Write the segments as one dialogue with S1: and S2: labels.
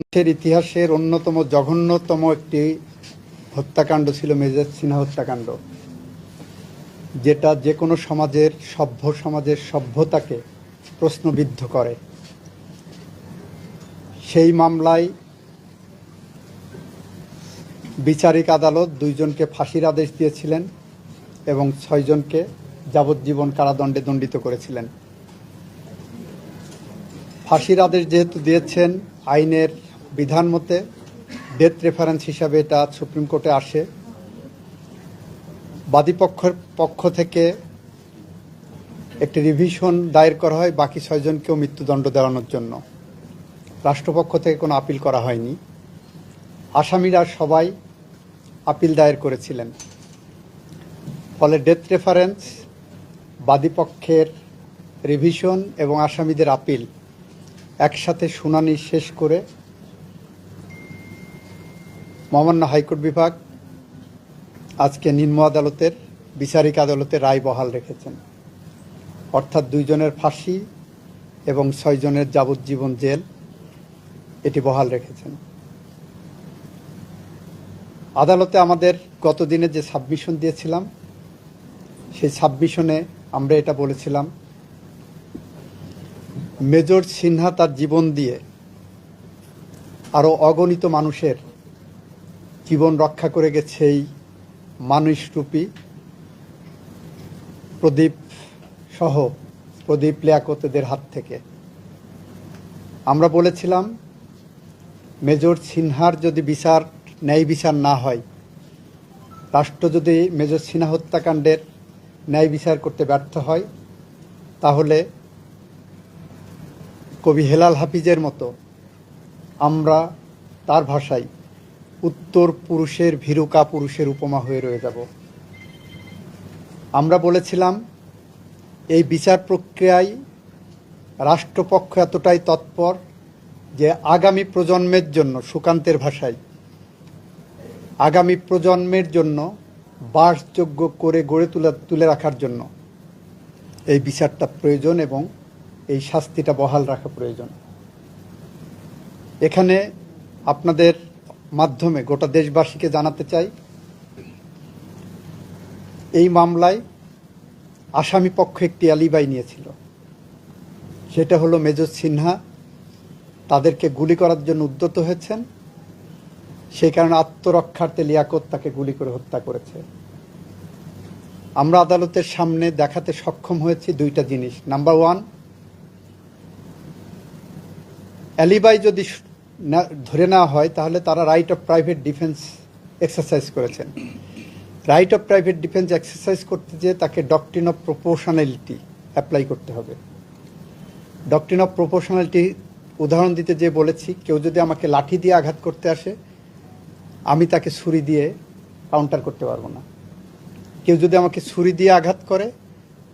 S1: দেশের ইতিহাসের অন্যতম জঘন্যতম একটি হত্যাকাণ্ড ছিল মেজর সিনহা হত্যাকাণ্ড, যেটা যে কোনো সমাজের, সভ্য সমাজের সভ্যতাকে প্রশ্নবিদ্ধ করে। সেই মামলায় বিচারিক আদালত দুইজনকে ফাঁসির আদেশ দিয়েছিলেন এবং ছয়জনকে যাবজ্জীবন কারাদণ্ডে দণ্ডিত করেছিলেন। ফাঁসির আদেশ যেহেতু দিয়েছেন, আইনের বিধান মতে ডেথ রেফারেন্স হিসাবে এটা সুপ্রিম কোর্টে আসে। বাদীপক্ষের পক্ষ থেকে একটি রিভিশন দায়ের করা হয়, বাকি ছয়জনকেও মৃত্যুদণ্ড দেওয়ানোর জন্য। রাষ্ট্রপক্ষ থেকে কোনো আপিল করা হয়নি। আসামিরা সবাই আপিল দায়ের করেছিলেন। ফলে ডেথ রেফারেন্স বাদীপক্ষের রিভিশন এবং আসামিদের আপিল একসাথে শুনানি শেষ করে মহামান্য হাইকোর্ট বিভাগ আজকে নিম্ন আদালতের বিচারিক আদালতে রায় বহাল রেখেছেন। অর্থাৎ দুইজনের ফাঁসি এবং ছয়জনের যাবজ্জীবন জেল এটি বহাল রেখেছেন। আদালতে আমাদের গতদিনে যে সাবমিশন দিয়েছিলাম, সেই সাবমিশনে আমরা এটা বলেছিলাম, মেজর সিনহা তার জীবন দিয়ে আরও অগণিত মানুষের জীবন রক্ষা করে গেছে এই মানুষরূপী প্রদীপ সহ প্রদীপ লিয়াকতদের হাত থেকে। আমরা বলেছিলাম, মেজর সিনহার যদি বিচার, ন্যায় বিচার না হয়, রাষ্ট্র যদি মেজর সিনহা হত্যাকাণ্ডের ন্যায় বিচার করতে ব্যর্থ হয়, তাহলে কবি হেলাল হাফিজের মতো আমরা তার ভাষায় উত্তর পুরুষের ভীরুকা পুরুষের উপমা হয়ে রয়ে যাব। আমরা বলেছিলাম, এই বিচার প্রক্রিয়ায় রাষ্ট্রপক্ষ এতটাই তৎপর যে আগামী প্রজন্মের জন্য, সুকান্তের ভাষায়, আগামী প্রজন্মের জন্য বাসযোগ্য করে গড়ে তুলে তুলে রাখার জন্য এই বিচারটা প্রয়োজন এবং এই শাস্তিটা বহাল রাখা প্রয়োজন। এখানে আপনাদের মাধ্যমে গোটা দেশবাসীকে জানাতে চাই, এই মামলায় আসামি পক্ষ একটি অ্যালিবাই নিয়েছিল। সেটা হলো মেজর সিনহা। তাদেরকে গুলি করার জন্য উদ্যত হয়েছেন। সেই কারণে আত্মরক্ষার্থে লিয়াকত তাকে গুলি করে হত্যা করেছে। আমরা আদালতের সামনে দেখাতে সক্ষম হয়েছি দুইটা জিনিস। নাম্বার ওয়ান, অ্যালিবাই যদি না- ধরে নেওয়া হয়, তাহলে তারা right of private defence exercise করেছেন। Right of private defence exercise করতে যেয়ে তাকে ডকট্রিন অফ প্রপোর্শনালিটি অ্যাপ্লাই করতে হবে। ডকট্রিন অফ প্রপোর্শনালিটি উদাহরণ দিতে যে বলেছি, কেউ যদি আমাকে লাঠি দিয়ে আঘাত করতে আসে, আমি তাকে ছুরি দিয়ে কাউন্টার করতে পারব না। কেউ যদি আমাকে ছুরি দিয়ে আঘাত করে,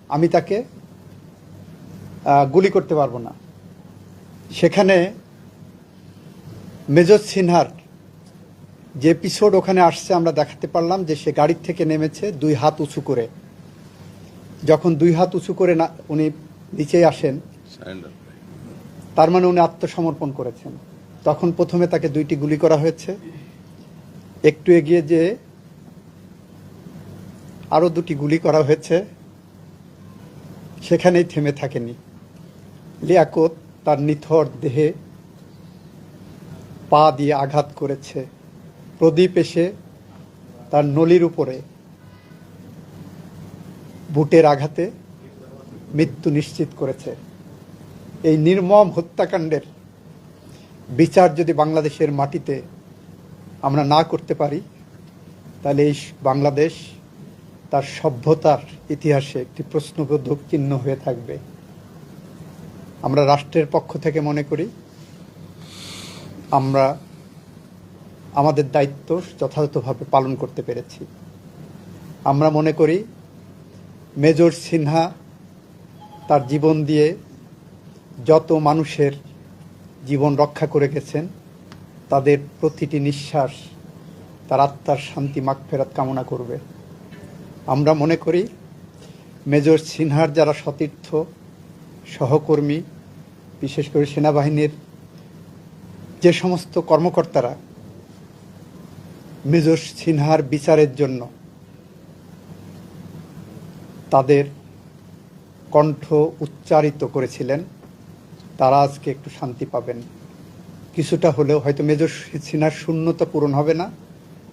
S1: আমি তাকে গুলি করতে পারব না। সেখানে মেজর সিনহার যে এপিসোড ওখানে আসছে আমরা দেখাতে পারলাম যে সে গাড়ির থেকে নেমেছে দুই হাত উঁচু করে। যখন দুই হাত উঁচু করে না উনি নিচে আসেন তার মানে উনি আত্মসমর্পণ করেছেন। তখন প্রথমে তাকে দুইটি গুলি করা হয়েছে। একটু এগিয়ে যে আরও দুটি গুলি করা হয়েছে সেখানেই থেমে থাকেনি। লিয়াকত তার নিথর দেহে পা দিয়ে আঘাত করেছে। প্রদীপ এসে তার নলির উপরে বুটের আঘাতে মৃত্যু নিশ্চিত করেছে। এই নির্মম হত্যাকাণ্ডের বিচার যদি বাংলাদেশের মাটিতে আমরা না করতে পারি, তাহলে এই বাংলাদেশ তার সভ্যতার ইতিহাসে একটি প্রশ্নবোধক চিহ্ন হয়ে থাকবে। আমরা রাষ্ট্রের পক্ষ থেকে মনে করি আমরা আমাদের দায়িত্ব যথাযথভাবে পালন করতে পেরেছি। আমরা মনে করি মেজর সিনহা তার জীবন দিয়ে যত মানুষের জীবন রক্ষা করে গেছেন, তাদের প্রতিটি নিঃশ্বাস, তার আত্মার শান্তি মাগফেরাত কামনা করবে। আমরা মনে করি মেজর সিনহার যারা সতীর্থ, সহকর্মী, বিশেষ করে সেনাবাহিনীর যে সমস্ত কর্মকর্তারা মেজর সিনহার বিচারের জন্য তাদের কণ্ঠ উচ্চারিত করেছিলেন, তারা আজকে একটু শান্তি পাবেন। কিছুটা হলেও হয়তো মেজর সিনহার শূন্যতা পূরণ হবে না,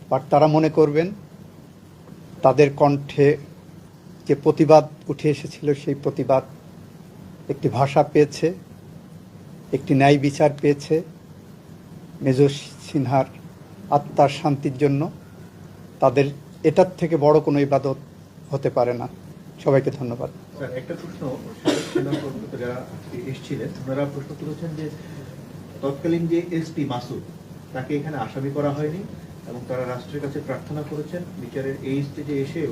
S1: বাট তারা মনে করবেন তাদের কণ্ঠে যে প্রতিবাদ উঠে এসেছিল, সেই প্রতিবাদ একটি ভাষা পেয়েছে, একটি ন্যায় বিচার পেয়েছে মেজর সিনহার আত্মার শান্তির জন্য তাদের এটার থেকে বড় কোনো ইবাদত হতে পারে না। সবাইকে ধন্যবাদ।
S2: একটা প্রশ্ন যারা এসেছিলেন, ওনারা প্রশ্ন তুলেছেন যে তৎকালীন যে এসপি মাসুদ, তাকে এখানে আসামি করা হয়নি এবং তারা রাষ্ট্রের কাছে প্রার্থনা করেছেন, বিচারের এই স্টেজে এসেও